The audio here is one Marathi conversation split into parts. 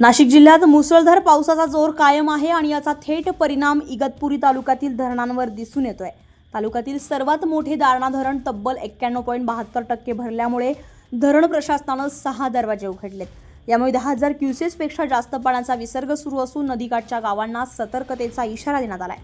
नाशिक जिल्ह्यात मुसळधार पावसाचा जोर कायम आहे आणि याचा थेट परिणाम इगतपुरी तालुक्यातील धरणांवर दिसून येतोय. तालुक्यातील सर्वात मोठे दारणा धरण तब्बल एक्क्याण्णव पॉईंट बहात्तर टक्के भरल्यामुळे धरण प्रशासनानं सहा दरवाजे उघडलेत. यामुळे दहा हजार क्युसेसपेक्षा जास्त पाण्याचा विसर्ग सुरू असून नदीकाठच्या गावांना सतर्कतेचा इशारा देण्यात आलाय.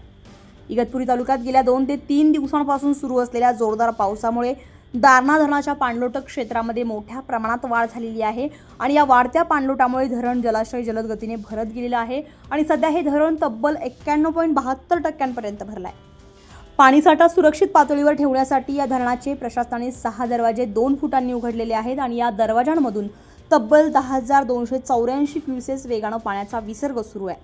इगतपुरी तालुक्यात गेल्या दोन ते तीन दिवसांपासून सुरू असलेल्या जोरदार पावसामुळे दारणा धरणाच्या पाणलोटक क्षेत्रामध्ये मोठ्या प्रमाणात वाढ झालेली आहे आणि या वाढत्या पाणलोटामुळे धरण जलाशय जलद गतीने भरत गेलेलं आहे आणि सध्या हे धरण तब्बल एक्क्याण्णव पॉईंट बहात्तर टक्क्यांपर्यंत भरलं आहे. पाणीसाठा सुरक्षित पातळीवर ठेवण्यासाठी या धरणाचे प्रशासनाने सहा दरवाजे दोन फुटांनी उघडलेले आहेत आणि या दरवाजांमधून तब्बल दहा हजार दोनशे चौऱ्याऐंशी क्युसेस वेगानं पाण्याचा विसर्ग सुरू आहे.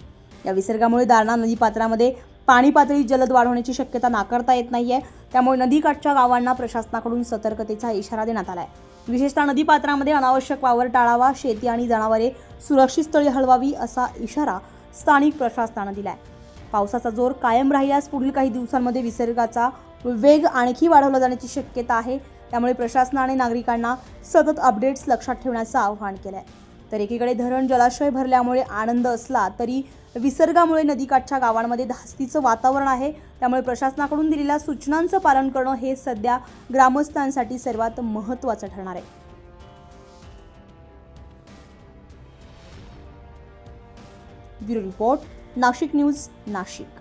या विसर्गामुळे दारणा नदीपात्रामध्ये पाणी पातळी जलद वाढवण्याची शक्यता नाकारता येत नाही आहे त्यामुळे नदीकाठच्या गावांना प्रशासनाकडून सतर्कतेचा इशारा देण्यात आला आहे विशेषतः नदीपात्रामध्ये अनावश्यक वावर टाळावा शेती आणि जनावरे सुरक्षित स्थळी हलवावी असा इशारा स्थानिक प्रशासनानं दिला आहे पावसाचा जोर कायम राहिल्यास पुढील काही दिवसांमध्ये विसर्गाचा वेग आणखी वाढवला जाण्याची शक्यता आहे. त्यामुळे प्रशासनाने नागरिकांना सतत अपडेट्स लक्षात ठेवण्याचं आवाहन केलं आहे तर एकीकडे धरण जलाशय भरल्यामुळे आनंद असला तरी विसर्गामुळे नदीकाठच्या गावांमध्ये धास्तीचं वातावरण आहे. त्यामुळे प्रशासनाकडून दिलेल्या सूचनांचं पालन करणं हे सध्या ग्रामस्थांसाठी सर्वात महत्त्वाचं ठरणार आहे. Bureau report Nashik news Nashik.